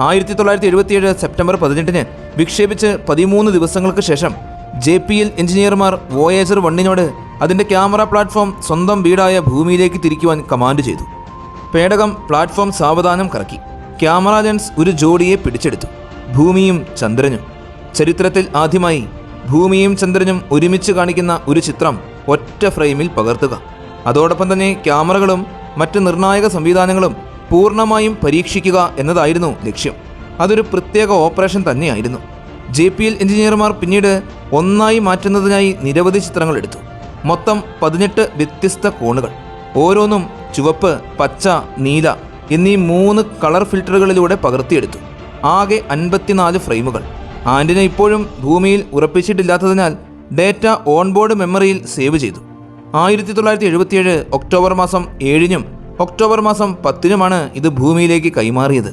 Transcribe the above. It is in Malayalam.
ആയിരത്തി തൊള്ളായിരത്തി എഴുപത്തിയേഴ് സെപ്റ്റംബർ പതിനെട്ടിന് വിക്ഷേപിച്ച് പതിമൂന്ന് ദിവസങ്ങൾക്ക് ശേഷം ജെ പി എൽ എഞ്ചിനീയർമാർ വോയേജർ വണ്ണിനോട് അതിന്റെ ക്യാമറ പ്ലാറ്റ്ഫോം സ്വന്തം വീടായ ഭൂമിയിലേക്ക് തിരിക്കുവാൻ കമാൻഡ് ചെയ്തു. പേടകം പ്ലാറ്റ്ഫോം സാവധാനം കറക്കി. ക്യാമറ ലെൻസ് ഒരു ജോഡിയെ പിടിച്ചെടുത്തു. ഭൂമിയും ചന്ദ്രനും. ചരിത്രത്തിൽ ആദ്യമായി ഭൂമിയും ചന്ദ്രനും ഒരുമിച്ച് കാണിക്കുന്ന ഒരു ചിത്രം ഒറ്റ ഫ്രെയിമിൽ പകർത്തുക. അതോടൊപ്പം തന്നെ ക്യാമറകളും മറ്റ് നിർണായക സംവിധാനങ്ങളും പൂർണമായും പരീക്ഷിക്കുക എന്നതായിരുന്നു ലക്ഷ്യം. അതൊരു പ്രത്യേക ഓപ്പറേഷൻ തന്നെയായിരുന്നു. ജെ പി എൽ എഞ്ചിനീയർമാർ പിന്നീട് ഒന്നായി മാറ്റുന്നതിനായി നിരവധി ചിത്രങ്ങൾ എടുത്തു. മൊത്തം പതിനെട്ട് വ്യത്യസ്ത കോണുകൾ. ഓരോന്നും ചുവപ്പ് പച്ച നീല എന്നീ മൂന്ന് കളർ ഫിൽറ്ററുകളിലൂടെ പകർത്തിയെടുത്തു. ആകെ അൻപത്തിനാല് ഫ്രെയിമുകൾ. ആന്റിന ഇപ്പോഴും ഭൂമിയിൽ ഉറപ്പിച്ചിട്ടില്ലാത്തതിനാൽ ഡേറ്റ ഓൺബോർഡ് മെമ്മറിയിൽ സേവ് ചെയ്തു. ആയിരത്തി തൊള്ളായിരത്തി എഴുപത്തിയേഴ് ഒക്ടോബർ മാസം ഏഴിനും ഒക്ടോബർ മാസം പത്തിനുമാണ് ഇത് ഭൂമിയിലേക്ക് കൈമാറിയത്.